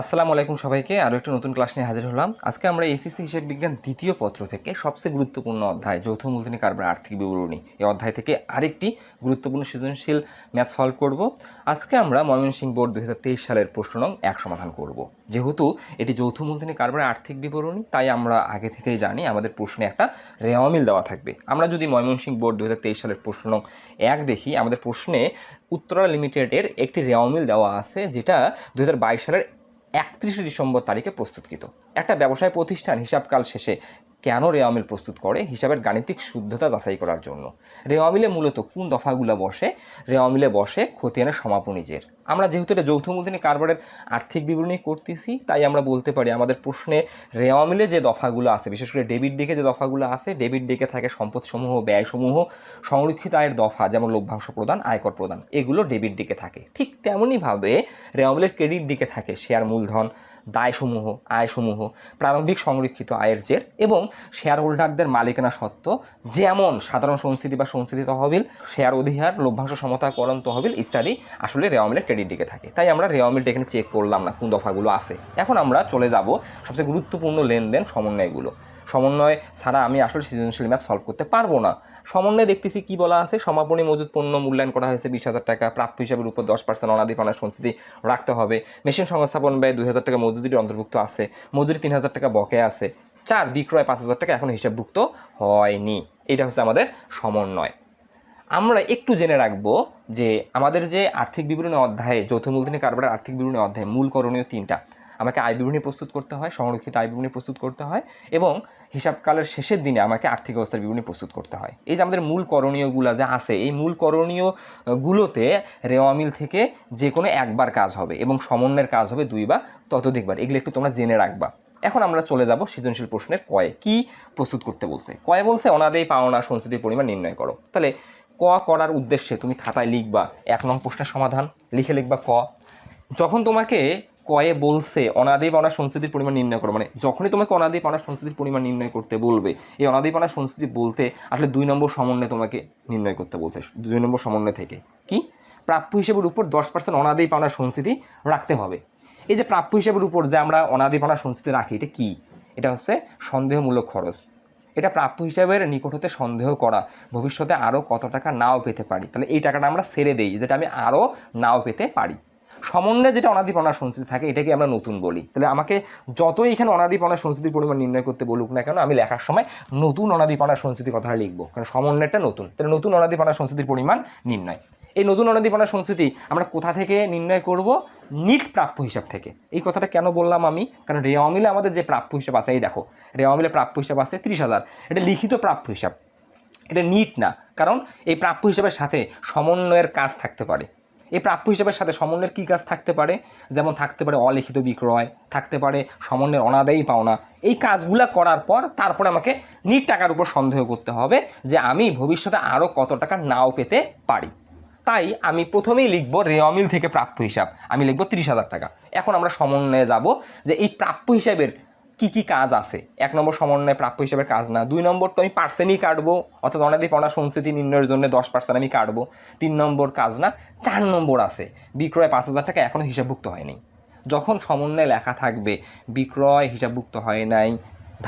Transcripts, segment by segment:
আসসালামু আলাইকুম সবাইকে আরও একটা নতুন ক্লাস নিয়ে হাজির হলাম। আজকে আমরা এসএসসি হিসেব বিজ্ঞান দ্বিতীয় পত্র থেকে সবচেয়ে গুরুত্বপূর্ণ অধ্যায়, যৌথ মূলধনী কারবার আর্থিক বিবরণী, এই অধ্যায় থেকে আরেকটি গুরুত্বপূর্ণ সৃজনশীল ম্যাথ সলভ করব। আজকে আমরা ময়মনসিংহ বোর্ড দু হাজার তেইশ সালের প্রশ্ন নং এক সমাধান করব। যেহেতু এটি যৌথ মূলধনী কারবার আর্থিক বিবরণী, তাই আমরা আগে থেকেই জানি আমাদের প্রশ্নে একটা রেওয়ামিল দেওয়া থাকবে। আমরা যদি ময়মনসিংহ বোর্ড দু হাজার তেইশ সালের প্রশ্ন নং এক দেখি, আমাদের প্রশ্নে উত্তরা লিমিটেডের একটি রেওয়ামিল দেওয়া আছে, যেটা দু হাজার বাইশ সালের একত্রিশে ডিসেম্বর তারিখে প্রস্তুতকৃত। একটা ব্যবসায় প্রতিষ্ঠান হিসাবকাল শেষে কেন রেওয়ামিল প্রস্তুত করে? হিসাবের গাণিতিক শুদ্ধতা যাচাই করার জন্য। রেওয়ামিলে মূলত কোন দফাগুলো বসে? রেওয়ামিলে বসে খতিয়ানের সমাপনীজের আমরা যেহেতু এটা যৌথ মূলধনী কারবারের আর্থিক বিবরণী করতেছি, তাই আমরা বলতে পারি আমাদের প্রশ্নে রেওয়ামিলে যে দফাগুলো আছে, বিশেষ করে ডেবিট ডেকে যে দফাগুলো আছে, ডেবিট ডেকে থাকে সম্পদসমূহ, ব্যয়সমূহ, সংরক্ষিত আয়ের দফা, যেমন লভ্যাংশ প্রদান, আয়কর প্রদান, এগুলো ডেবিট দিকে থাকে। ঠিক তেমনইভাবে রেওয়ামিলের ক্রেডিট দিকে থাকে শেয়ার মূলধন দায়সমূহ, আয়সমূহ, প্রারম্ভিক সংরক্ষিত আয়ের জের এবং শেয়ার হোল্ডারদের মালিকানা সত্ত্ব যেমন সাধারণ সংস্কৃতি বা সংস্কৃতি তহবিল শেয়ার অধিহার, লভ্যাংশ সমতাকরণ তহবিল ইত্যাদি আসলে রেওয়ামিলের ক্রেডিট দিকে থাকে। তাই আমরা রেওয়ামিলটা এখানে চেক করলাম না কোন দফাগুলো আছে। এখন আমরা চলে যাব সবচেয়ে গুরুত্বপূর্ণ লেনদেন সমন্বয়গুলো। সমন্বয় ছাড়া আমি আসলে সৃজনশীল ম্যাথ সলভ করতে পারব না। সমন্বয় দেখতেছি কি বলা আছে? সমাপনী মজুদ পণ্য মূল্যায়ন করা হয়েছে বিশ হাজার টাকা, প্রাপ্য হিসাবের উপর দশ পার্সেন্ট অনাদিপানা সংস্থিতি রাখতে হবে। মেশিন সংস্থাপন ব্যয় দুই হাজার টাকা মজুরির অন্তর্ভুক্ত আছে। মজুরি তিন হাজার টাকা বকেয়া আছে। চার, বিক্রয় পাঁচ হাজার টাকা এখন হিসাবভুক্ত হয়নি। এটা হচ্ছে আমাদের সমন্বয়। আমরা একটু জেনে রাখব যে আমাদের যে আর্থিক বিবরণী অধ্যায়ে, যৌথ মূলধনী কারবারের আর্থিক বিবরণী অধ্যায়ে মূল করণীয় তিনটা। আমাকে আয় বিবরণী প্রস্তুত করতে হয়, সংরক্ষিত আয় বিবরণী প্রস্তুত করতে হয় এবং হিসাবকালের শেষের দিনে আমাকে আর্থিক অবস্থার বিবরণী প্রস্তুত করতে হয়। এই যে আমাদের মূল করণীয়গুলো যে আছে, এই মূল করণীয়গুলোতে রেওয়ামিল থেকে যে কোনো একবার কাজ হবে এবং সমন্বয়ের কাজ হবে দুই বা ততোধিকবার এগুলো একটু তোমরা জেনে রাখবা। এখন আমরা চলে যাব সৃজনশীল প্রশ্নের কয়ে। কি প্রস্তুত করতে বলছে? কয়ে বলছে অনাদেই পাওনা সংস্কৃতির পরিমাণ নির্ণয় করো। তাহলে ক করার উদ্দেশ্যে তুমি খাতায় লিখবা, এক নং প্রশ্নের সমাধান। লিখে লিখবা ক। যখন তোমাকে কয়ে বলছে, অনাদি পাওনা সংস্কৃতির পরিমাণ নির্ণয় করো। মানে যখনই তোমাকে অনাদি পাওনা সংস্কৃতির পরিমাণ নির্ণয় করতে বলবে, এই অনাদি পাওনা সংস্কৃতি বলতে আসলে দুই নম্বর সমন্বয় তোমাকে নির্ণয় করতে বলছে, দুই নম্বর সমন্বয় থেকে। কি? প্রাপ্য হিসেবের উপর দশ পার্সেন্ট অনাদি পাওনা সংস্কৃতি রাখতে হবে। এই যে প্রাপ্য হিসেবের উপর যে আমরা অনাদি পাওনা সংস্কৃতি রাখি, এটা কী? এটা হচ্ছে সন্দেহমূলক খরচ। এটা প্রাপ্য হিসাবের নিকট হতে সন্দেহ করা, ভবিষ্যতে আরও কত টাকা নাও পেতে পারি। তাহলে এই টাকাটা আমরা ছেড়ে দেই, যেটা আমি আরও নাও পেতে পারি। সমন্বয়ে যেটা অনাদিপনা সংস্কৃতি থাকে, এটাকে আমরা নতুন বলি। তাহলে আমাকে যতই এখানে অনাদিপনা সংস্কৃতির পরিমাণ নির্ণয় করতে বলুক না কেন, আমি লেখার সময় নতুন অনাদিপনা সংস্কৃতির কথাটা লিখব, কারণ সমন্বয়টা নতুন। তাহলে নতুন অনাদিপনা সংস্কৃতির পরিমাণ নির্ণয়। এই নতুন অনাদিপনা সংস্কৃতি আমরা কোথা থেকে নির্ণয় করব? নিট প্রাপ্য হিসাব থেকে। এই কথাটা কেন বললাম আমি? কারণ রেওয়ামিলে আমাদের যে প্রাপ্য হিসাব আছে, এই দেখো, রেওয়ামিলে প্রাপ্য হিসাব আছে ত্রিশ হাজার। এটা লিখিত প্রাপ্য হিসাব। এটা নিট না, কারণ এই প্রাপ্য হিসাবের সাথে সমন্বয়ের কাজ থাকতে পারে। এই প্রাপ্য হিসাবের সাথে সমন্বয়ের কী কাজ থাকতে পারে? যেমন থাকতে পারে অলিখিত বিক্রয়, থাকতে পারে সমন্বয়ের অনাদায়ী পাওনা। এই কাজগুলো করার পর তারপরে আমাকে নিট টাকার উপর সন্দেহ করতে হবে যে আমি ভবিষ্যতে আরও কত টাকা নাও পেতে পারি। তাই আমি প্রথমেই লিখব রেওয়ামিল থেকে প্রাপ্য হিসাব। আমি লিখব তিরিশ হাজার টাকা। এখন আমরা সমন্বয়ে যাব যে এই প্রাপ্য হিসাবের কি কি কাজ আছে? এক নম্বর সমন্বয় প্রাপ্য হিসাবের কাজ না। দুই নম্বর তো আমি পার্সেন্টই কাটবো অর্থাৎ অনাদি পড়া সংস্কৃতি নির্ণয়ের জন্য দশ পার্সেন্ট আমি কাটবো। তিন নম্বর কাজ না, চার নম্বর আছে, বিক্রয় পাঁচ হাজার টাকা এখনও হিসাবভুক্ত হয়নি। যখন সমন্বয়ে লেখা থাকবে, বিক্রয় হিসাবভুক্ত হয় নাই,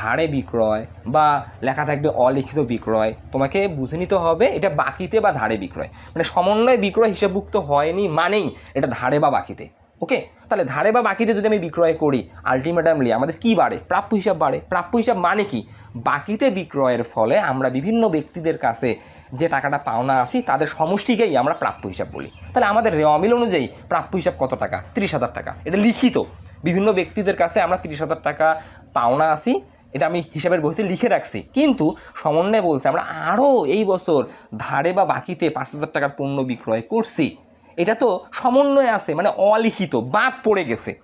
ধারে বিক্রয় বা লেখা থাকবে অলিখিত বিক্রয়, তোমাকে বুঝে নিতে হবে এটা বাকিতে বা ধারে বিক্রয়। মানে সমন্বয় বিক্রয় হিসাবভুক্ত হয়নি মানেই এটা ধারে বা বাকিতে। ওকে? তাহলে ধারে বা বাকিতে যদি আমি বিক্রয় করি আলটিমেটামলি আমাদের কি বাড়ে? প্রাপ্য হিসাব বাড়ে। প্রাপ্য হিসাব মানে কি? বাকিতে বিক্রয়ের ফলে আমরা বিভিন্ন ব্যক্তিদের কাছে যে টাকাটা পাওনা আসি তাদের সমষ্টিকেই আমরা প্রাপ্য হিসাব বলি। তাহলে আমাদের রেওয়ামিল অনুযায়ী প্রাপ্য হিসাব কত টাকা? ত্রিশ হাজার টাকা। এটা লিখিত। বিভিন্ন ব্যক্তিদের কাছে আমরা ত্রিশ হাজার টাকা পাওনা আসি এটা আমি হিসাবের বইতে লিখে রাখছি। কিন্তু সমন্বয় বলছে, আমরা আরও এই বছর ধারে বা বাকিতে পাঁচ হাজার টাকার পণ্য বিক্রয় করছি। এটা তো সমন্বয় আছে মানে অলিখিত, বাদ পড়ে গেছে।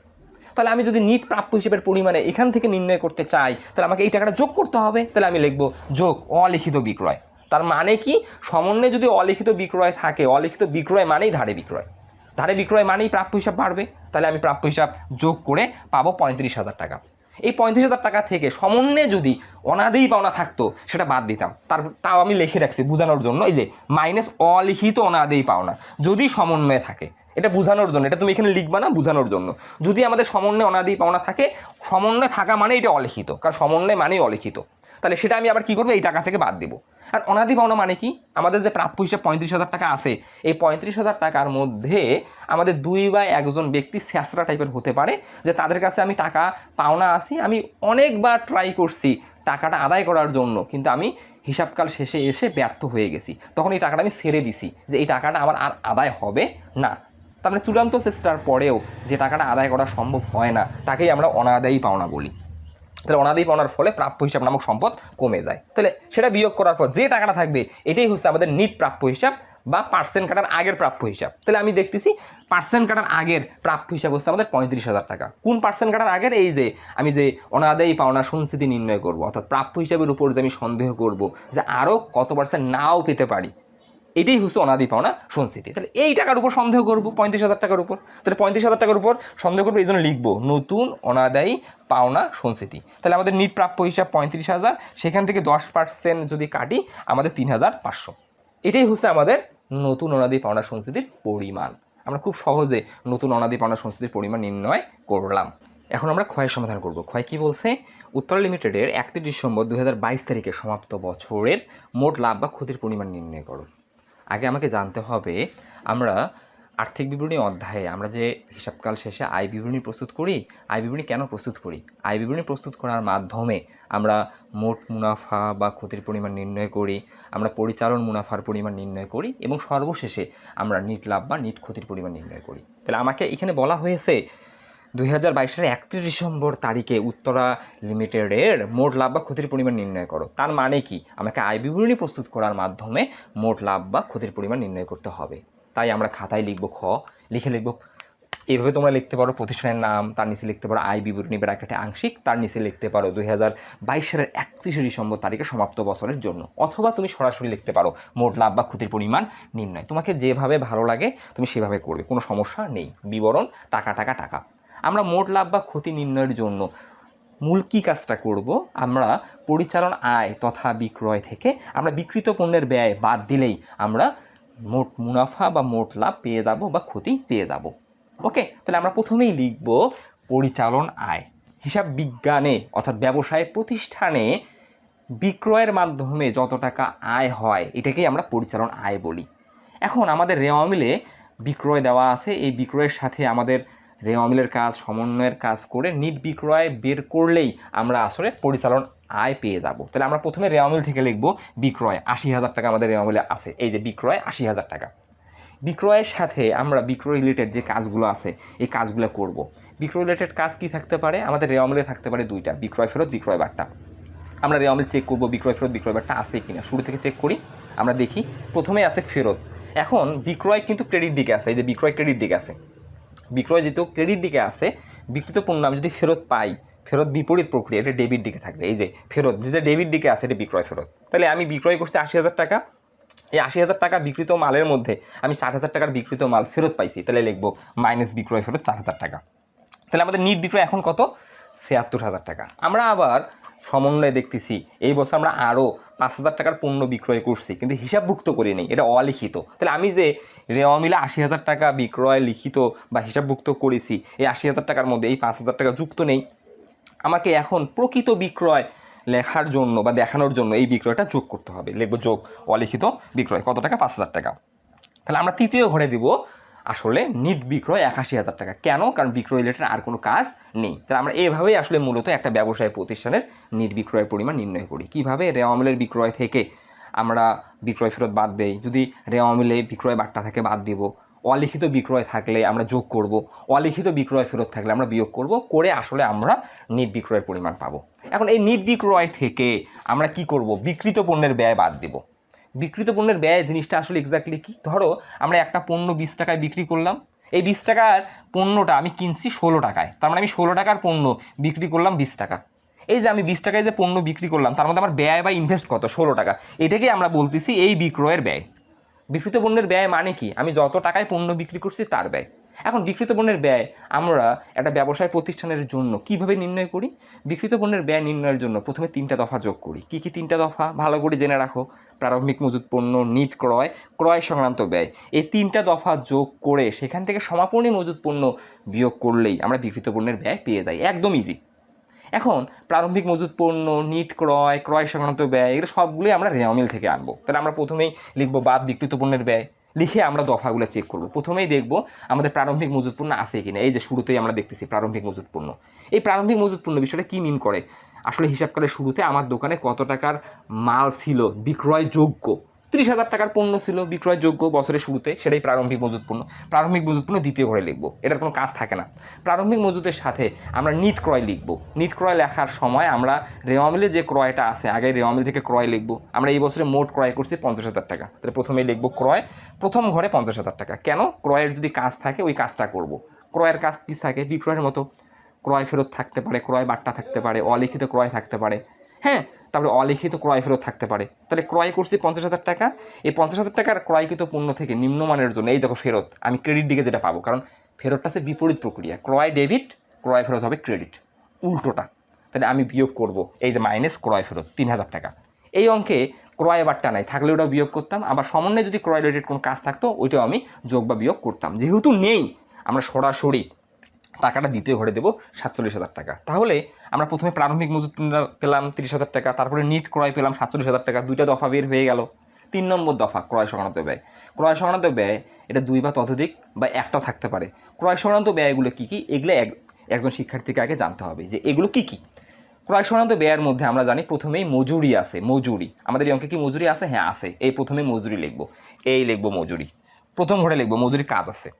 তাহলে আমি যদি নিট প্রাপ্য হিসেবের পরিমাণে এখান থেকে নির্ণয় করতে চাই, তাহলে আমাকে এই টাকাটা যোগ করতে হবে? তাহলে আমি লিখব যোগ, অলিখিত বিক্রয়। তার মানে কি? সমন্বয়ে যদি অলিখিত বিক্রয় থাকে, অলিখিত বিক্রয় মানেই ধারে বিক্রয়। ধারে বিক্রয় মানেই প্রাপ্য হিসাব বাড়বে। তাহলে আমি প্রাপ্য হিসাব যোগ করে পাবো পঁয়ত্রিশ হাজার টাকা। এই পঁয়ত্রিশ হাজার টাকা থেকে সমন্বয়ে যদি অনাদেই পাওনা থাকতো, সেটা বাদ দিতাম। তার, তাও আমি লিখে রাখছি বোঝানোর জন্য। এই যে মাইনাস অলিখিত অনাদেই পাওনা। যদি সমন্বয়ে থাকে, এটা বোঝানোর জন্য, এটা তুমি এখানে লিখবা না, বোঝানোর জন্য। যদি আমাদের সমন্বয় অনাদি পাওনা থাকে, সমন্বয় থাকা মানে এটা অলিখিত। কারণ সমন্বয় মানেই অলিখিত। তাহলে সেটা আমি আবার কি করব? এই টাকা থেকে বাদ দিব। আর অনাদি পাওনা মানে কি? আমাদের যে প্রাপ্য হিসেবে পঁয়ত্রিশ হাজার টাকা আছে, এই পঁয়ত্রিশ হাজার টাকার মধ্যে আমাদের দুই বা একজন ব্যক্তি স্যাঁচরা টাইপের হতে পারে, যে তাদের কাছে আমি টাকা পাওনা আছি, আমি অনেকবার ট্রাই করছি টাকাটা আদায় করার জন্য, কিন্তু আমি হিসাবকাল শেষে এসে ব্যর্থ হয়ে গেছি। তখন এই টাকাটা আমি ছেড়ে দিছি যে এই টাকাটা আমার আর আদায় হবে না। তার মানে চূড়ান্ত চেষ্টার পরেও যে টাকাটা আদায় করা সম্ভব হয় না, তাকেই আমরা অনাদায়ী পাওনা বলি। তাহলে অনাদায়ী পাওনার ফলে প্রাপ্য হিসাব নামক সম্পদ কমে যায়। তাহলে সেটা বিয়োগ করার পর যে টাকাটা থাকবে, এটাই হচ্ছে আমাদের নিট প্রাপ্য হিসাব বা পার্সেন্ট কাটার আগের প্রাপ্য হিসাব। তাহলে আমি দেখতেছি পার্সেন্ট কাটার আগের প্রাপ্য হিসাব হচ্ছে আমাদের পঁয়ত্রিশ হাজার টাকা। কোন পার্সেন্ট কাটার আগের? এই যে আমি যে অনাদায়ী পাওনা সংস্থিতি নির্ণয় করব, অর্থাৎ প্রাপ্য হিসাবের উপর যে আমি সন্দেহ করব, যে আরও কত পার্সেন্ট নাও পেতে পারি এটাই হচ্ছে অনাদি পাওনা সঞ্চিতি। তাহলে এই টাকার উপর সন্দেহ করব, পঁয়ত্রিশ হাজার টাকার উপর। তাহলে পঁয়ত্রিশ হাজার টাকার উপর সন্দেহ করব, এই জন্য লিখব, নতুন অনাদায়ী পাওনা সঞ্চিতি। তাহলে আমাদের নিট প্রাপ্য হিসাব পঁয়ত্রিশ হাজার, সেখান থেকে দশ পার্সেন্ট যদি কাটি, আমাদের তিন হাজার পাঁচশো। এটাই হচ্ছে আমাদের নতুন অনাদি পাওনা সঞ্চিতির পরিমাণ। আমরা খুব সহজে নতুন অনাদি পাওনা সঞ্চিতির পরিমাণ নির্ণয় করলাম। এখন আমরা ক্ষয়ের সমাধান করব। ক্ষয় কি বলছে? উত্তরা লিমিটেডের একত্রিশ ডিসেম্বর দু হাজার বাইশ তারিখে সমাপ্ত বছরের মোট লাভ বা ক্ষতির পরিমাণ নির্ণয় করো। আগে আমাকে জানতে হবে, আমরা আর্থিক বিবরণী অধ্যায়ে, আমরা যে হিসাবকাল শেষে আয় বিবরণী প্রস্তুত করি, আয় বিবরণী কেন প্রস্তুত করি? আয় বিবরণী প্রস্তুত করার মাধ্যমে আমরা মোট মুনাফা বা ক্ষতির পরিমাণ নির্ণয় করি, আমরা পরিচালন মুনাফার পরিমাণ নির্ণয় করি এবং সর্বশেষে আমরা নিট লাভ বা নিট ক্ষতির পরিমাণ নির্ণয় করি। তাহলে আমাকে এখানে বলা হয়েছে দুই হাজার বাইশের একত্রিশ ডিসেম্বর তারিখে উত্তরা লিমিটেডের মোট লাভ বা ক্ষতির পরিমাণ নির্ণয় করো। তার মানে কি? আমাকে আয় বিবরণী প্রস্তুত করার মাধ্যমে মোট লাভ বা ক্ষতির পরিমাণ নির্ণয় করতে হবে। তাই আমরা খাতায় লিখব খ, লিখে লিখব এভাবে তোমরা লিখতে পারো প্রতিষ্ঠানের নাম, তার নিচে লিখতে পারো আয় বিবরণী ব্র্যাকেটে আংশিক, তার নিচে লিখতে পারো দুই হাজার বাইশ সালের একত্রিশে ডিসেম্বর তারিখে সমাপ্ত বছরের জন্য। অথবা তুমি সরাসরি লিখতে পারো মোট লাভ বা ক্ষতির পরিমাণ নির্ণয়। তোমাকে যেভাবে ভালো লাগে, তুমি সেভাবে করবে, কোনো সমস্যা নেই। বিবরণ, টাকা টাকা টাকা। আমরা মোট লাভ বা ক্ষতি নির্ণয়ের জন্য মূল কী কাজটা করব? আমরা পরিচালন আয় তথা বিক্রয় থেকে আমরা বিকৃত পণ্যের ব্যয় বাদ দিলেই আমরা মোট মুনাফা বা মোট লাভ পেয়ে যাব বা ক্ষতি পেয়ে যাব। ওকে? তাহলে আমরা প্রথমেই লিখব পরিচালন আয়। হিসাব বিজ্ঞানে অর্থাৎ ব্যবসায় প্রতিষ্ঠানে বিক্রয়ের মাধ্যমে যত টাকা আয় হয়, এটাকেই আমরা পরিচালন আয় বলি। এখন আমাদের রেওয়া মিলে বিক্রয় দেওয়া আছে। এই বিক্রয়ের সাথে আমাদের রেওয়া মিলের কাজ, সমন্বয়ের কাজ করে নিট বিক্রয় বের করলেই আমরা আসলে পরিচালন আয় পেয়ে যাব। তাহলে আমরা প্রথমে রেওয়া মিল থেকে লিখব, বিক্রয় আশি হাজার টাকা আমাদের রেওয়া মিলে আছে। এই যে বিক্রয় আশি হাজার টাকা। বিক্রয়ের সাথে আমরা বিক্রয় রিলেটেড যে কাজগুলো আছে, এই কাজগুলো করব। বিক্রয় রিলেটেড কাজ কি থাকতে পারে? আমাদের রেওয়া মিলে থাকতে পারে দুইটা, বিক্রয় ফেরত, বিক্রয় বার্তা। আমরা রেওয়া মিল চেক করব, বিক্রয় ফেরত, বিক্রয় বার্তা আছে কিনা। শুরু থেকে চেক করি, আমরা দেখি প্রথমে আছে ফেরত। এখন বিক্রয় কিন্তু ক্রেডিট দিকে আছে, এই যে বিক্রয় ক্রেডিট দিকে আছে। বিক্রয় যেহেতু ক্রেডিট দিকে আছে, বিক্রিত পণ্য আমি যদি ফেরত পাই, ফেরত বিপরীত প্রক্রিয়া, এটা ডেবিট দিকে থাকবে। এই যে ফেরত, যেটা ডেবিট দিকে আছে, এটা বিক্রয় ফেরত। তাহলে আমি বিক্রয় করছি আশি হাজার টাকা। এই আশি হাজার টাকা বিক্রিত মালের মধ্যে আমি চার হাজার টাকার বিক্রিত মাল ফেরত পাইছি। তাহলে লিখব মাইনাস বিক্রয় ফেরত চার হাজার টাকা। তাহলে আমাদের নিট বিক্রয় এখন কত? ছিয়াত্তর হাজার টাকা। আমরা আবার সমন্বয়ে দেখতেছি। এই বছর আমরা আরও পাঁচ হাজার টাকার পণ্য বিক্রয় করছি, কিন্তু হিসাবভুক্ত করি নেই, এটা অলিখিত। তাহলে আমি যে রেওয়া মিলে আশি হাজার টাকা বিক্রয় লিখিত বা হিসাবভুক্ত করেছি, এই আশি হাজার টাকার মধ্যে এই পাঁচ হাজার টাকা যুক্ত নেই। আমাকে এখন প্রকৃত বিক্রয় লেখার জন্য বা দেখানোর জন্য এই বিক্রয়টা যোগ করতে হবে। লিখব যোগ, অলিখিত বিক্রয়, কত টাকা? পাঁচ হাজার টাকা। তাহলে আমরা তৃতীয় ঘরে দিব আসলে নিট বিক্রয় একাশি হাজার টাকা। কেন? কারণ বিক্রয় রিলেটেড আর কোনো কাজ নেই। তাহলে আমরা এভাবেই আসলে মূলত একটা ব্যবসায় প্রতিষ্ঠানের নিট বিক্রয়ের পরিমাণ নির্ণয় করি। কীভাবে রেওয়ামিলের বিক্রয় থেকে আমরা বিক্রয় ফেরত বাদ দেই? যদি রেওয়ামিলে বিক্রয় বার্তা থাকে বাদ দিব, অলিখিত বিক্রয় থাকলে আমরা যোগ করব, অলিখিত বিক্রয় ফেরত থাকলে আমরা বিয়োগ করব, করে আসলে আমরা নিট বিক্রয়ের পরিমাণ পাবো। এখন এই নিট বিক্রয় থেকে আমরা কি করব? বিকৃত পণ্যের ব্যয় বাদ দিব। বিকৃত পণ্যের ব্যয় জিনিসটা আসলে এক্স্যাক্টলি কী? ধরো, আমরা একটা পণ্য বিশ টাকায় বিক্রি করলাম। এই বিশ টাকার পণ্যটা আমি কিনছি ষোলো টাকায়। তার মানে আমি ষোলো টাকার পণ্য বিক্রি করলাম বিশ টাকা। এই যে আমি বিশ টাকায় যে পণ্য বিক্রি করলাম, তার মধ্যে আমার ব্যয় বা ইনভেস্ট কত? ষোলো টাকা। এটাকেই আমরা বলতেছি এই বিক্রয়ের ব্যয়। বিকৃত পণ্যের ব্যয় মানে কি? আমি যত টাকায় পণ্য বিক্রি করছি, তার ব্যয়। এখন বিক্রিত পণ্যের ব্যয়, আমরা একটা ব্যবসায় প্রতিষ্ঠানের জন্য কীভাবে নির্ণয় করি? বিক্রিত পণ্যের ব্যয় নির্ণয়ের জন্য প্রথমে তিনটা দফা যোগ করি। কি কি তিনটা দফা? ভালো করে জেনে রাখো। প্রারম্ভিক মজুত পণ্য, নিট ক্রয় ক্রয় সংক্রান্ত ব্যয়। এই তিনটা দফা যোগ করে সেখান থেকে সমাপনী মজুত পণ্য বিয়োগ করলেই আমরা বিক্রিত পণ্যের ব্যয় পেয়ে যাই। একদম ইজি এখন প্রারম্ভিক মজুত পণ্য, নিট ক্রয় ক্রয় সংক্রান্ত ব্যয়, এগুলো সবগুলোই আমরা রেওয়ামিল থেকে আনব। তাহলে আমরা প্রথমেই লিখব বাদ বিক্রিত পণ্যের ব্যয়। লিখে আমরা দফাগুলো চেক করব। প্রথমেই দেখব আমাদের প্রারম্ভিক মজুতপূর্ণ আছে কিনা। এই যে শুরুতেই আমরা দেখতেছি প্রারম্ভিক মজুতপূর্ণ। এই প্রারম্ভিক মজুতপূর্ণ বিষয়টা কী মিন করে? আসলে হিসাব করে শুরুতে আমার দোকানে কত টাকার মাল ছিল? বিক্রয়যোগ্য। তিরিশ হাজার টাকার পণ্য ছিল বিক্রয়যোগ্য বছরের শুরুতে, সেটাই প্রারম্ভিক মজুত পণ্য প্রারম্ভিক মজুত পণ্য দ্বিতীয় ঘরে লিখব, এটার কোনো কাজ থাকে না। প্রারম্ভিক মজুতের সাথে আমরা নিট ক্রয় লিখব। নিট ক্রয় লেখার সময় আমরা রেওয়ামিলে যে ক্রয়টা আছে আগে রেওয়ামিল থেকে ক্রয় লিখব। আমরা এই বছরে মোট ক্রয় করছি পঞ্চাশ হাজার টাকা। তাহলে প্রথমেই লিখব ক্রয়। প্রথম ঘরে পঞ্চাশ হাজার টাকা। কেন? ক্রয়ের যদি কাজ থাকে, ওই কাজটা করব। ক্রয়ের কাজ কী থাকে? বিক্রয়ের মতো। ক্রয় ফেরত থাকতে পারে, ক্রয় বার্তা থাকতে পারে, অলিখিত ক্রয় থাকতে পারে। হ্যাঁ তারপরে অলিখিত ক্রয় ফেরত থাকতে পারে। তাহলে ক্রয় করছি পঞ্চাশ হাজার টাকা। এই পঞ্চাশ হাজার টাকার ক্রয়কৃত পণ্য থেকে নিম্নমানের জন্য এই দেখো ফেরত, আমি ক্রেডিট দিকে যেটা পাবো। কারণ ফেরতটা হচ্ছে বিপরীত প্রক্রিয়া। ক্রয় ডেবিট ক্রয় ফেরত হবে ক্রেডিট উল্টোটা। তাহলে আমি বিয়োগ করব। এই যে মাইনাস ক্রয় ফেরত, তিন হাজার টাকা। এই অঙ্কে ক্রয় বারটা নাই থাকলে ওটাও বিয়োগ করতাম। আবার সমন্বয়ে যদি ক্রয় রিলেটেড কোনো কাজ থাকতো, ওইটাও আমি যোগ বা বিয়োগ করতাম। যেহেতু নেই, আমরা সরাসরি টাকাটা দ্বিতীয় ঘরে দেবো, সাতচল্লিশ হাজার টাকা। তাহলে আমরা প্রথমে প্রারম্ভিক পণ্য পেলাম তিরিশ হাজার টাকা, তারপরে নিট ক্রয় পেলাম সাতচল্লিশ হাজার টাকা, দুইটা দফা বের হয়ে গেল। তিন নম্বর দফা, ক্রয় সংক্রান্ত ব্যয়। ক্রয় সংক্রান্ত ব্যয়, এটা দুই বা ততোধিক বা একটাও থাকতে পারে। ক্রয় সংক্রান্ত ব্যয়গুলো কী কী? এগুলো এক, একজন শিক্ষার্থীকে আগে জানতে হবে যে এগুলো কী কী? ক্রয় সংক্রান্ত ব্যয়ের মধ্যে আমরা জানি প্রথমেই মজুরি আছে, মজুরি। আমাদের এই অঙ্কে কি মজুরি আছে? হ্যাঁ আছে। এই প্রথমে মজুরি লিখব, এই লিখব মজুরি। প্রথম ঘরে লিখব মজুরি কাজ আছে।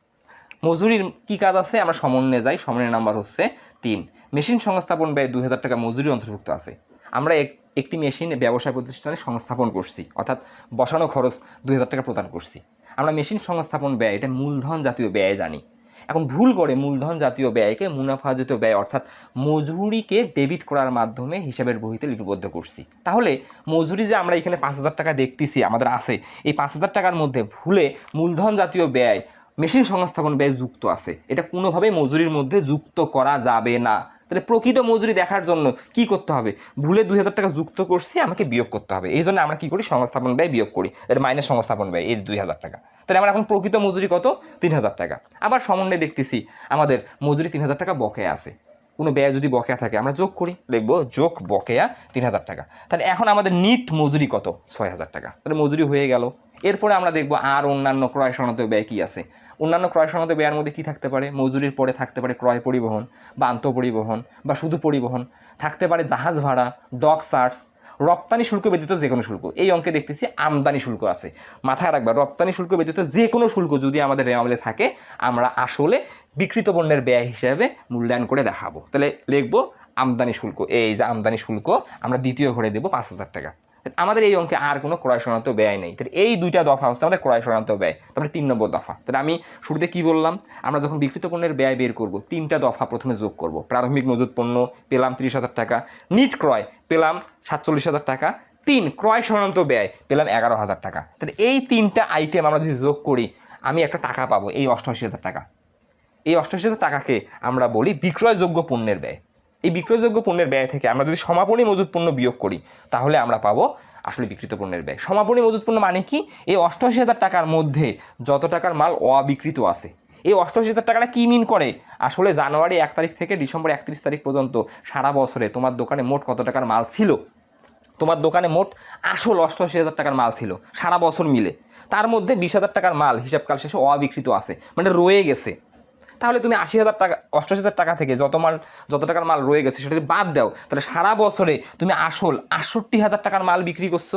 মজুরির কি কাজ আছে? আমরা সমন্বয়ে যাই, সমন্বয়ের নাম্বার হচ্ছে তিন। মেশিন সংস্থাপন ব্যয় দুই হাজার টাকা মজুরি অন্তর্ভুক্ত আছে। আমরা এক, একটি মেশিন ব্যবসায় প্রতিষ্ঠানে সংস্থাপন করছি, অর্থাৎ বসানো খরচ দুই হাজার টাকা প্রদান করছি। আমরা মেশিন সংস্থাপন ব্যয়, এটা মূলধন জাতীয় ব্যয় জানি। এখন ভুল করে মূলধন জাতীয় ব্যয়কে মুনাফা জাতীয় ব্যয়, অর্থাৎ মজুরিকে ডেবিট করার মাধ্যমে হিসাবের বহিতে লিপিবদ্ধ করছি। তাহলে মজুরি যে আমরা এখানে পাঁচ হাজার টাকা দেখতেছি, আমাদের আছে। এই পাঁচ হাজার টাকার মধ্যে ভুলে মূলধন জাতীয় ব্যয় মেশিন সংস্থাপন ব্যয় যুক্ত আছে। এটা কোনোভাবেই মজুরির মধ্যে যুক্ত করা যাবে না। তাহলে প্রকৃত মজুরি দেখার জন্য কি করতে হবে? ভুলে দুই হাজার টাকা যুক্ত করছি, আমাকে বিয়োগ করতে হবে। এই জন্য আমরা কি করি? সংস্থাপন ব্যয় বিয়োগ করি। এর মাইনাস সংস্থাপন ব্যয়, এই দুই হাজার টাকা। তাহলে আমরা এখন প্রকৃত মজুরি কত? তিন হাজার টাকা। আবার সমন্বয়ে দেখতেছি, আমাদের মজুরি তিন হাজার টাকা বকেয়া আছে। কোনো ব্যয় যদি বকেয়া থাকে, আমরা যোগ করি। লিখব যোগ বকেয়া তিন হাজার টাকা। তাহলে এখন আমাদের নিট মজুরি কত? ছয় হাজার টাকা। তাহলে মজুরি হয়ে গেল। এরপরে আমরা দেখব আর অন্যান্য ক্রয় সনাত ব্যয় কী আছে? অন্যান্য ক্রয় সনাত ব্যয়ের মধ্যে কী থাকতে পারে? মজুরির পরে থাকতে পারে ক্রয় পরিবহন বা আন্ত পরিবহন বা শুধু পরিবহন। থাকতে পারে জাহাজ ভাড়া ডক চার্জ রপ্তানি শুল্ক ব্যতীত যে কোনো শুল্ক। এই অঙ্কে দেখতেছি আমদানি শুল্ক আছে। মাথায় রাখবা, রপ্তানি শুল্ক ব্যতীত যে কোনো শুল্ক যদি আমাদের রেওয়ামিলে থাকে, আমরা আসলে বিকৃত পণ্যের ব্যয় হিসাবে মূল্যায়ন করে দেখাবো। তাহলে লিখব, আমদানি শুল্ক, এই যে আমদানি শুল্ক, আমরা দ্বিতীয় ঘরে দেবো পাঁচ হাজার টাকা। আমাদের এই অঙ্কে আর কোনো ক্রয় সনাত ব্যয় নেই। তাহলে এই দুইটা দফা হচ্ছে আমাদের ক্রয় সনাত ব্যয়, তারপরে তিন নম্বর দফা। তাহলে আমি শুরুতে কি বললাম? আমরা যখন বিকৃত পণ্যের ব্যয় বের করব, তিনটা দফা প্রথমে যোগ করব। প্রারম্ভিক মজুত পণ্য, পেলাম তিরিশ হাজার টাকা। নিট ক্রয়, পেলাম সাতচল্লিশ হাজার টাকা। তিন, ক্রয় সনান্ত ব্যয়, পেলাম এগারো হাজার টাকা। তাহলে এই তিনটা আইটেম আমরা যদি যোগ করি, আমি একটা টাকা পাবো, এই অষ্টআশি হাজার টাকা। এই অষ্টআশি হাজার টাকাকে আমরা বলি বিক্রয়যোগ্য পণ্যের ব্যয়। এই বিক্রয়যোগ্য পণ্যের ব্যয় থেকে আমরা যদি সমাপনী মজুত পণ্য বিয়োগ করি, তাহলে আমরা পাবো আসলে বিকৃত পণ্যের ব্যয়। সমাপনী মজুত পণ্য মানে কি? এই অষ্টআশি হাজার টাকার মধ্যে যত টাকার মাল অবিকৃত আছে, এই অষ্টআশি হাজার টাকাটা কী মিন করে? আসলে জানুয়ারি এক তারিখ থেকে ডিসেম্বর একত্রিশ তারিখ পর্যন্ত সারা বছরে তোমার দোকানে মোট কত টাকার মাল ছিল? তোমার দোকানে মোট আসল অষ্টআশি হাজার টাকার মাল ছিল, সারা বছর মিলে। তার মধ্যে বিশ হাজার টাকার মাল হিসাবকাল শেষে অবিকৃত আছে মানে রয়ে গেছে। তাহলে তুমি আশি হাজার টাকা অষ্টাশি হাজার টাকা থেকে যত মাল, যত টাকার মাল রয়ে গেছে সেটা যদি বাদ দাও, তাহলে সারা বছরে তুমি আসল আটষট্টি হাজার টাকার মাল বিক্রি করছ।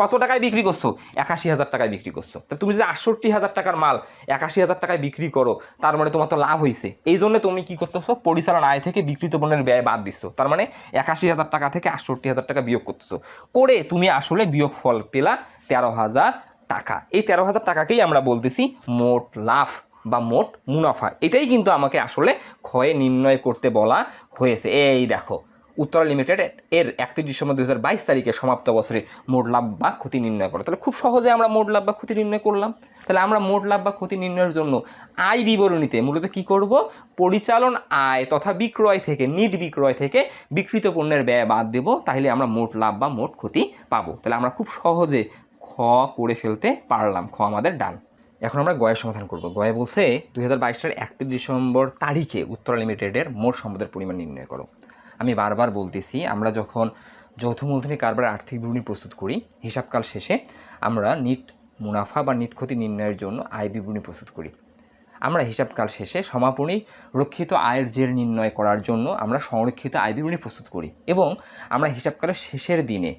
কত টাকায় বিক্রি করছ? একাশি হাজার টাকায় বিক্রি করছ। তা তুমি যদি আটষট্টি হাজার টাকার মাল একাশি হাজার টাকায় বিক্রি করো, তার মানে তোমার তো লাভ হয়েছে এই জন্য তুমি কি করতেছো? পরিচালনা আয় থেকে বিকৃত পণ্যের ব্যয় বাদ দিচ্ছ তার মানে একাশি হাজার টাকা থেকে আটষট্টি হাজার টাকা বিয়োগ করতেছো। করে তুমি আসলে বিয়োগ ফল পেলা তেরো হাজার টাকা। এই তেরো হাজার টাকাকেই আমরা বলতেছি মোট লাভ। বা মোট মুনাফা। এটাই কিন্তু আমাকে আসলে ক্ষয়ে নির্ণয় করতে বলা হয়েছে। এই দেখো, উত্তরা লিমিটেড এর একত্রিশ ডিসেম্বর দু হাজার বাইশ তারিখে সমাপ্ত বছরে মোট লাভ বা ক্ষতি নির্ণয় করো। তাহলে খুব সহজে আমরা মোট লাভ বা ক্ষতি নির্ণয় করলাম। তাহলে আমরা মোট লাভ বা ক্ষতি নির্ণয়ের জন্য আয় বিবরণীতে মূলত কি করব? পরিচালন আয় তথা বিক্রয় থেকে, নিট বিক্রয় থেকে বিকৃত পণ্যের ব্যয় বাদ দেব। তাহলে আমরা মোট লাভ বা মোট ক্ষতি পাবো। তাহলে আমরা খুব সহজে খ করে ফেলতে পারলাম, খ আমাদের ডান। এখন আমরা গয়ের সমাধান করব। গয়ে বলছে দুই হাজার বাইশ সালের একত্রিশ ডিসেম্বর তারিখে উত্তরা লিমিটেডের মোট সম্পদের পরিমাণ নির্ণয় করো। আমি বারবার বলতেছি, আমরা যখন যৌথ মূলধনী কারবার আর্থিক বিবরণী প্রস্তুত করি, হিসাবকাল শেষে আমরা নিট মুনাফা বা নিট ক্ষতি নির্ণয়ের জন্য আয় বিবরণী প্রস্তুত করি। আমরা হিসাবকাল শেষে সমাপনী রক্ষিত আয়ের জের নির্ণয় করার জন্য আমরা সংরক্ষিত আয় বিবরণী প্রস্তুত করি এবং আমরা হিসাবকালের শেষের দিনে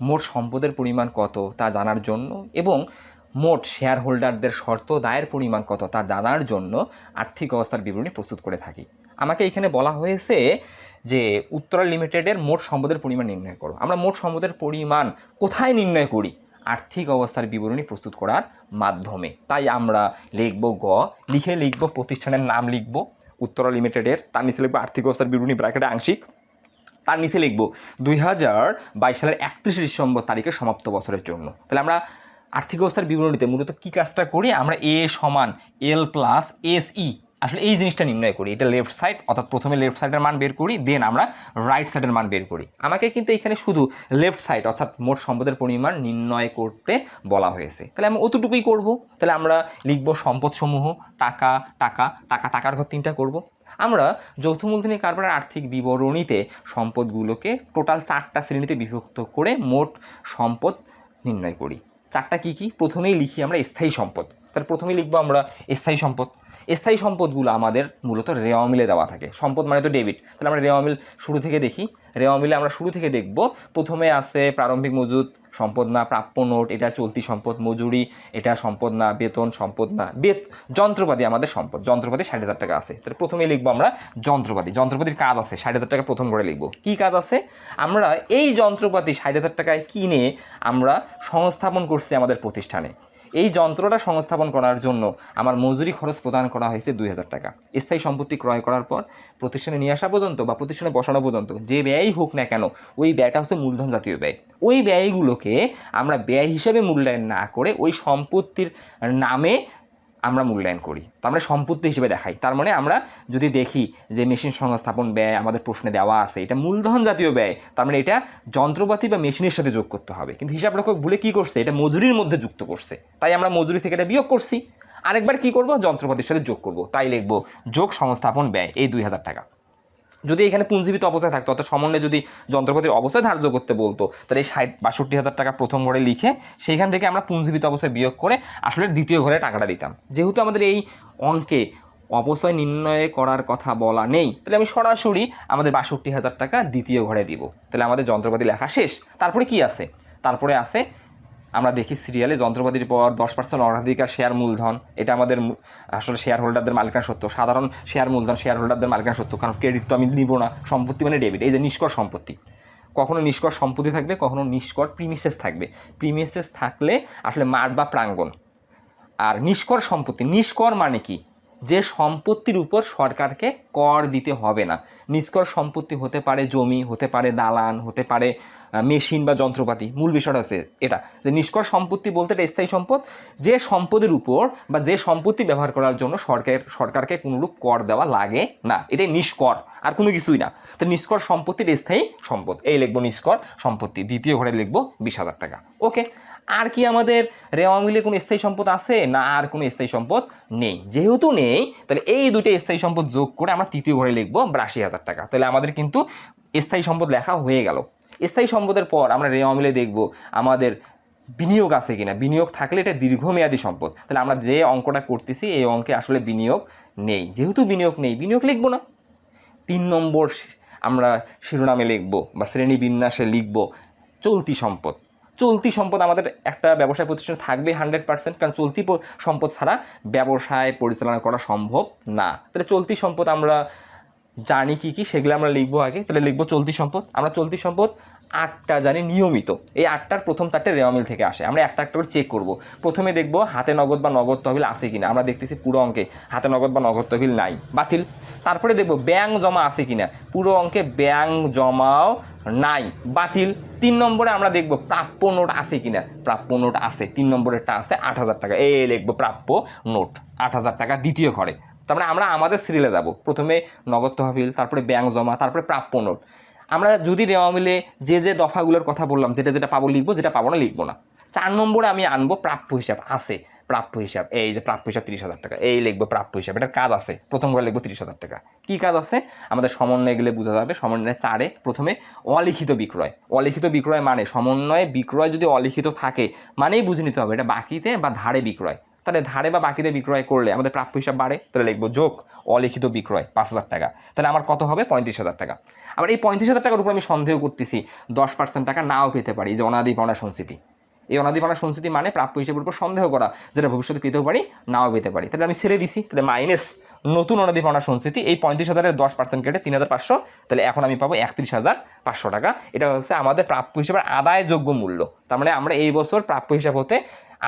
মোট সম্পদের পরিমাণ কত তা জানার জন্য এবং মোট শেয়ার হোল্ডারদের শর্ত দায়ের পরিমাণ কত তা জানার জন্য আর্থিক অবস্থার বিবরণী প্রস্তুত করে থাকি। আমাকে এখানে বলা হয়েছে যে উত্তরা লিমিটেডের মোট সম্পদের পরিমাণ নির্ণয় করো। আমরা মোট সম্পদের পরিমাণ কোথায় নির্ণয় করি? আর্থিক অবস্থার বিবরণী প্রস্তুত করার মাধ্যমে। তাই আমরা লিখব গ, লিখে লিখব প্রতিষ্ঠানের নাম লিখব, উত্তরা লিমিটেডের, তার নিচে লিখব আর্থিক অবস্থার বিবরণী ব্র্যাকেটে আংশিক, তার নিচে লিখব দুই হাজার বাইশ সালের একত্রিশে ডিসেম্বর তারিখে সমাপ্ত বছরের জন্য। তাহলে আমরা আর্থিক অবস্থার বিবরণীতে মূলত কী কাজটা করি? আমরা এ সমান এল প্লাস এস ই আসলে এই জিনিসটা নির্ণয় করি। এটা লেফট সাইড অর্থাৎ প্রথমে লেফট সাইডের মান বের করি দেন আমরা রাইট সাইডের মান বের করি। আমাকে কিন্তু এখানে শুধু লেফট সাইড অর্থাৎ মোট সম্পদের পরিমাণ নির্ণয় করতে বলা হয়েছে। তাহলে আমি অতটুকুই করব। তাহলে আমরা লিখব সম্পদসমূহ, টাকা টাকা টাকা, টাকার ঘর তিনটা করব। আমরা যৌথ মূলধনী কারবারের আর্থিক বিবরণীতে সম্পদগুলোকে টোটাল চারটা শ্রেণীতে বিভক্ত করে মোট সম্পদ নির্ণয় করি। চারটা কি কি? প্রথমেই লিখি আমরা স্থায়ী সম্পদ। তার প্রথমেই লিখব আমরা স্থায়ী সম্পদ। স্থায়ী সম্পদগুলো আমাদের মূলত রেওয়া মিলে দেওয়া থাকে। সম্পদ মানে তো ডেবিট। তাহলে আমরা রেওয়া মিল শুরু থেকে দেখি। রেওয়া মিলে আমরা শুরু থেকে দেখব। প্রথমে আছে প্রারম্ভিক মজুদ সম্পদ না প্রাপ্য নোট, এটা চলতি সম্পদ মজুরি, এটা সম্পদ না বেতন, সম্পদ না বেত, যন্ত্রপাতি আমাদের সম্পদ, যন্ত্রপাতি সাড়ে হাজার টাকা আছে। তাহলে প্রথমে লিখব আমরা যন্ত্রপাতি, যন্ত্রপাতির কাজ আছে, ষাট হাজার টাকা প্রথম করে লিখব। কী কাজ আছে? আমরা এই যন্ত্রপাতি ষাট হাজার টাকায় কিনে আমরা সংস্থাপন করছি আমাদের প্রতিষ্ঠানে। এই যন্ত্রটা সংস্থাপন করার জন্য আমার মজুরি খরচ প্রদান করা হয়েছে দুই হাজার টাকা। স্থায়ী সম্পত্তি ক্রয় করার পর প্রতিষ্ঠানে নিয়ে আসা পর্যন্ত বা প্রতিষ্ঠানে বসানো পর্যন্ত যে ব্যয়ই হোক না কেন, ওই ব্যয়টা হচ্ছে মূলধন জাতীয় ব্যয়। ওই ব্যয়গুলোকে আমরা ব্যয় হিসেবে মূল্যায়ন না করে ওই সম্পত্তির নামে আমরা মূল্যায়ন করি। তো আমরা সম্পত্তি হিসেবে দেখাই। তার মানে আমরা যদি দেখি যে মেশিন সংস্থাপন ব্যয় আমাদের প্রশ্নে দেওয়া আছে, এটা মূলধন জাতীয় ব্যয়, তার মানে এটা যন্ত্রপাতি বা মেশিনের সাথে যোগ করতে হবে। কিন্তু হিসাব রক্ষক ভুলে কী করছে? এটা মজুরির মধ্যে যুক্ত করছে। তাই আমরা মজুরি থেকে এটা বিয়োগ করছি। আরেকবার কি করব? যন্ত্রপাতির সাথে যোগ করব। তাই লিখব যোগ সংস্থাপন ব্যয়, এই দুই হাজার টাকা। যদি এখানে পুঞ্জীবিত অবস্থায় থাকতো, অর্থাৎ সমন্বয়ে যদি যন্ত্রপাতির অবস্থায় ধার্য করতে বলতো, তাহলে এই ষাট বাষট্টি হাজার টাকা প্রথম ঘরে লিখে সেইখান থেকে আমরা পুঞ্জীবিত অবস্থায় বিয়োগ করে আসলে দ্বিতীয় ঘরে টাকাটা দিতাম। যেহেতু আমাদের এই অঙ্কে অবশ্যই নির্ণয় করার কথা বলা নেই, তাহলে আমি সরাসরি আমাদের বাষট্টি হাজার টাকা দ্বিতীয় ঘরে দিব। তাহলে আমাদের যন্ত্রপাতি লেখা শেষ। তারপরে কি আছে? তারপরে আছে আমরা দেখি সিরিয়ালে যন্ত্রপাতির পর দশ পার্সেন্ট অগ্রাধিকার শেয়ার মূলধন। এটা আমাদের আসলে শেয়ার হোল্ডারদের মালিকানা সত্য। সাধারণ শেয়ার মূলধন শেয়ার হোল্ডারদের মালিকানা সত্য, কারণ ক্রেডিট তো আমি নিব না। সম্পত্তি মানে ডেবিট এই যে নিষ্কর সম্পত্তি। কখনো নিষ্কর সম্পত্তি থাকবে, কখনো নিষ্কর প্রিমিসেস থাকবে। প্রিমিসেস থাকলে আসলে মাঠ বা প্রাঙ্গণ। আর নিষ্কর সম্পত্তি, নিষ্কর মানে কি? যে সম্পত্তির উপর সরকারকে কর দিতে হবে না। নিষ্কর সম্পত্তি হতে পারে জমি, হতে পারে দালান, হতে পারে মেশিন বা যন্ত্রপাতি, মূল বিষয়টা আছে এটা, যে নিষ্কর সম্পত্তি বলতে এটা স্থায়ী সম্পদ, যে সম্পদের উপর বা যে সম্পত্তি ব্যবহার করার জন্য সরকার, সরকারকে কোনোরূপ কর দেওয়া লাগে না, এটাই নিষ্কর, আর কোনো কিছুই না। তো নিষ্কর সম্পত্তির স্থায়ী সম্পদ, এই লিখব নিষ্কর সম্পত্তি, দ্বিতীয় ঘরে লিখব বিশ হাজার টাকা। ওকে, আর কি আমাদের রেওয়া মিলে কোনো স্থায়ী সম্পদ আছে না আর কোনো স্থায়ী সম্পদ নেই? যেহেতু নেই, তাহলে এই দুটো স্থায়ী সম্পদ যোগ করে আমরা তৃতীয় ঘরে লিখব বিরাশি হাজার টাকা। তাহলে আমাদের কিন্তু স্থায়ী সম্পদ লেখা হয়ে গেল। স্থায়ী সম্পদের পর আমরা রেওয়া মিলে দেখব আমাদের বিনিয়োগ আছে কিনা। বিনিয়োগ থাকলে এটা দীর্ঘমেয়াদী সম্পদ। তাহলে আমরা যে অঙ্কটা করতেছি, এই অঙ্কে আসলে বিনিয়োগ নেই। যেহেতু বিনিয়োগ নেই, বিনিয়োগ লিখব না। তিন নম্বর আমরা শিরোনামে লিখব বা শ্রেণি বিন্যাসে লিখব চলতি সম্পদ। চলতি সম্পদ আমাদের একটা ব্যবসায় প্রতিষ্ঠান থাকবে হান্ড্রেড পার্সেন্ট কারণ চলতি সম্পদ ছাড়া ব্যবসায় পরিচালনা করা সম্ভব না। তাহলে চলতি সম্পদ আমরা জানি কি কি, সেগুলো আমরা লিখব আগে। তাহলে লিখব চলতি সম্পদ। আমরা চলতি সম্পদ আটটা জানি নিয়মিত। এই আটটার প্রথম চারটে রেওয়ামিল থেকে আসে। আমরা একটা একটা করে চেক করব। প্রথমে দেখব হাতে নগদ বা নগদ তহবিল আছে কিনা। আমরা দেখতেছি পুরো অঙ্কে হাতে নগদ বা নগদ তহবিল নাই। বাতিল। তারপরে দেখব ব্যাংক জমা আছে কিনা। পুরো অঙ্কে ব্যাংক জমাও নাই। বাতিল। তিন নম্বরে আমরা দেখব প্রাপ্য নোট আছে কিনা। প্রাপ্য নোট আছে। তিন নম্বরেরটা আছে আট হাজার টাকা। এ লিখব প্রাপ্য নোট। আট হাজার টাকা দ্বিতীয় ঘরে। তারপরে আমরা আমাদের সিরিয়ালে যাব। প্রথমে নগদ তহবিল, তারপরে ব্যাংক জমা, তারপরে প্রাপ্য নোট। আমরা যদি নেওয়া মিলে যে যে দফাগুলোর কথা বললাম, যেটা যেটা পাবো লিখব, যেটা পাবো না লিখব না। চার নম্বরে আমি আনব প্রাপ্য হিসাব, আছে। প্রাপ্য হিসাব, এই যে প্রাপ্য হিসাব তিরিশ হাজার টাকা, এই লিখব প্রাপ্য হিসাব, এটার কাজ আছে। প্রথম লিখব তিরিশ হাজার টাকা। কী কাজ আছে? আমাদের সমন্বয়ে গেলে বোঝা যাবে সমন্বয় চারে প্রথমে অলিখিত বিক্রয়। অলিখিত বিক্রয় মানে সমন্বয়ে বিক্রয় যদি অলিখিত থাকে, মানেই বুঝে নিতে হবে এটা বাকিতে বা ধারে বিক্রয়। তাহলে ধারে বা বাকিতে বিক্রয় করলে আমাদের প্রাপ্য হিসাব বাড়ে, তাহলে লিখব যোগ অলিখিত বিক্রয় পাঁচ হাজার টাকা। তাহলে আমার কত হবে? পঁয়ত্রিশ হাজার টাকা। আবার এই পঁয়ত্রিশ হাজার টাকার উপর আমি সন্দেহ করতেছি, দশ পার্সেন্ট টাকা নাও পেতে পারি, যে অনাদি পাওনা সংস্কৃতি এই অনাদিপানা সংস্কৃতি মানে প্রাপ্য হিসেবের উপর সন্দেহ করা, যেটা ভবিষ্যতে পেতেও পারি, নাও পেতে পারি। তাহলে আমি ছেড়ে দিছি, তাহলে মাইনাস নতুন অনাদিপানা সংস্কৃতি, এই পঁয়ত্রিশ হাজারের দশ পার্সেন্ট কেটে তিন হাজার পাঁচশো, তাহলে এখন আমি পাবো একত্রিশ হাজার পাঁচশো টাকা। এটা হচ্ছে আমাদের প্রাপ্য হিসেবের আদায়যোগ্য মূল্য। তার মানে আমরা এই বছর প্রাপ্য হিসাব হতে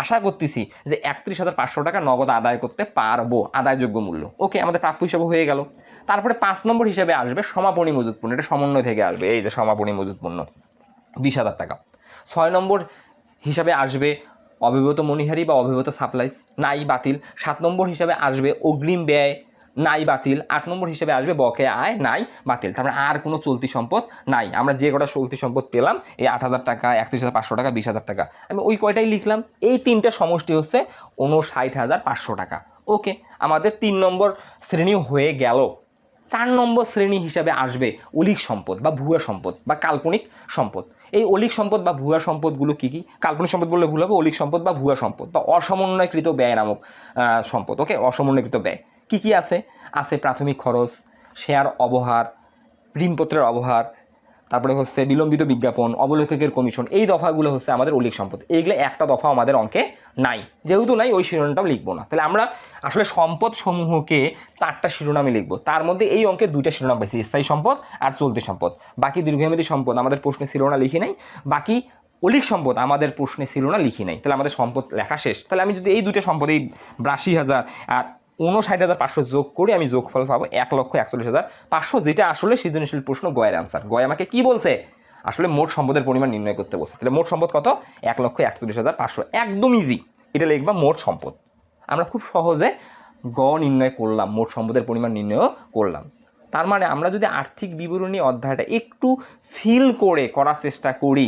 আশা করতেছি যে একত্রিশ হাজার পাঁচশো টাকা নগদ আদায় করতে পারব, আদায়যোগ্য মূল্য। ওকে আমাদের প্রাপ্য হিসাব হয়ে গেল। তারপরে পাঁচ নম্বর হিসাবে আসবে সমাপনী মজুত পণ্য এটা সমন্বয় থেকে আসবে, এই যে সমাপনী মজুত পণ্য বিশ হাজার টাকা। ছয় নম্বর হিসাবে আসবে অবিভূত মণিহারি বা অবিভূত সাপ্লাইস, নাই বাতিল। সাত নম্বর হিসাবে আসবে অগ্রিম ব্যয়, নাই বাতিল। আট নম্বর হিসাবে আসবে বকে আয়, নাই বাতিল। তারপরে আর কোনো চলতি সম্পদ নাই। আমরা যে কটা চলতি সম্পদ পেলাম, এই আট হাজার টাকা, একত্রিশ হাজার পাঁচশো টাকা, বিশ হাজার টাকা। আমি ওই কয়টাই লিখলাম। এই তিনটা সমষ্টি হচ্ছে উনষাট হাজার পাঁচশো টাকা। ওকে, আমাদের তিন নম্বর শ্রেণীও হয়ে গেল। চার নম্বর শ্রেণি হিসাবে আসবে অলিক সম্পদ বা ভুয়া সম্পদ বা কাল্পনিক সম্পদ। এই অলিক সম্পদ বা ভুয়া সম্পদগুলো কী কী? কাল্পনিক সম্পদ বললে ভুল হবে, অলিক সম্পদ বা ভুয়া সম্পদ বা অসমন্বয়কৃত ব্যয় নামক সম্পদ ওকে অসমন্বয়কৃত ব্যয়। কী কী আছে? আছে প্রাথমিক খরচ শেয়ার অবহার, ঋণপত্রের অবহার তারপরে হচ্ছে বিলম্বিত বিজ্ঞাপন, অবলেখকের কমিশন এই দফাগুলো হচ্ছে আমাদের অলিক সম্পদ। এইগুলো একটা দফা আমাদের অঙ্কে নাই। যেহেতু নাই, ওই শিরোনামটাও লিখব না। তাহলে আমরা আসলে সম্পদ সমূহকে চারটা শিরোনামে লিখব। তার মধ্যে এই অঙ্কে দুইটা শিরোনাম পাইছি, স্থায়ী সম্পদ আর চলতি সম্পদ। বাকি দীর্ঘমেয়াদী সম্পদ, আমাদের প্রশ্নে ছিল না, লিখি নাই। বাকি অলিক সম্পদ, আমাদের প্রশ্নে ছিল না, লিখি নাই। তাহলে আমাদের সম্পদ লেখা শেষ। তাহলে আমি যদি এই দুটো সম্পদ এই হাজার আর উনষাট হাজার পাঁচশো যোগ করে আমি যোগফল পাবো এক লক্ষ একচল্লিশ হাজার পাঁচশো, যেটা আসলে সৃজনশীল প্রশ্ন গয়ের আনসার গয় আমাকে কি বলছে? আসলে মোট সম্পদের পরিমাণ নির্ণয় করতে বলছে। তাহলে মোট সম্পদ কত? এক লক্ষ একচল্লিশ হাজার পাঁচশো। একদম ইজি এটা লিখবা মোট সম্পদ। আমরা খুব সহজে গ নির্ণয় করলাম, মোট সম্পদের পরিমাণ নির্ণয়ও করলাম। তার মানে আমরা যদি আর্থিক বিবরণী অধ্যায়টা একটু ফিল করে করার চেষ্টা করি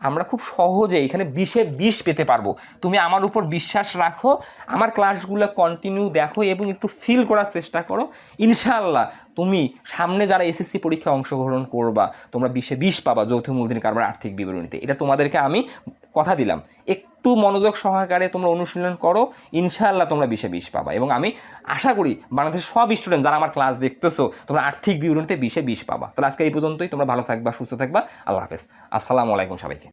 আমরা খুব সহজে এখানে বিশে বিষ পেতে পারব। তুমি আমার উপর বিশ্বাস রাখো, আমার ক্লাসগুলো কন্টিনিউ দেখো এবং একটু ফিল করার চেষ্টা করো। ইনশাআল্লাহ তুমি সামনে যারা এসএসসি পরীক্ষায় অংশগ্রহণ করবা, তোমরা বিশে বিষ পাবা যৌথ মূলধনী কারবার আর্থিক বিবরণীতে। এটা তোমাদেরকে আমি কথা দিলাম। একটু মনোযোগ সহকারে তোমরা অনুশীলন করো, ইনশাআল্লাহ তোমরা বিশে বিষ পাবা। এবং আমি আশা করি বাংলাদেশের সব স্টুডেন্ট যারা আমার ক্লাস দেখতেছো, তোমরা আর্থিক বিবরণীতে বিশে বিষ পাবা। তাহলে আজকে এই পর্যন্তই। তোমরা ভালো থাকবা, সুস্থ থাকবা। আল্লাহ হাফেজ। আসসালামু আলাইকুম সবাইকে।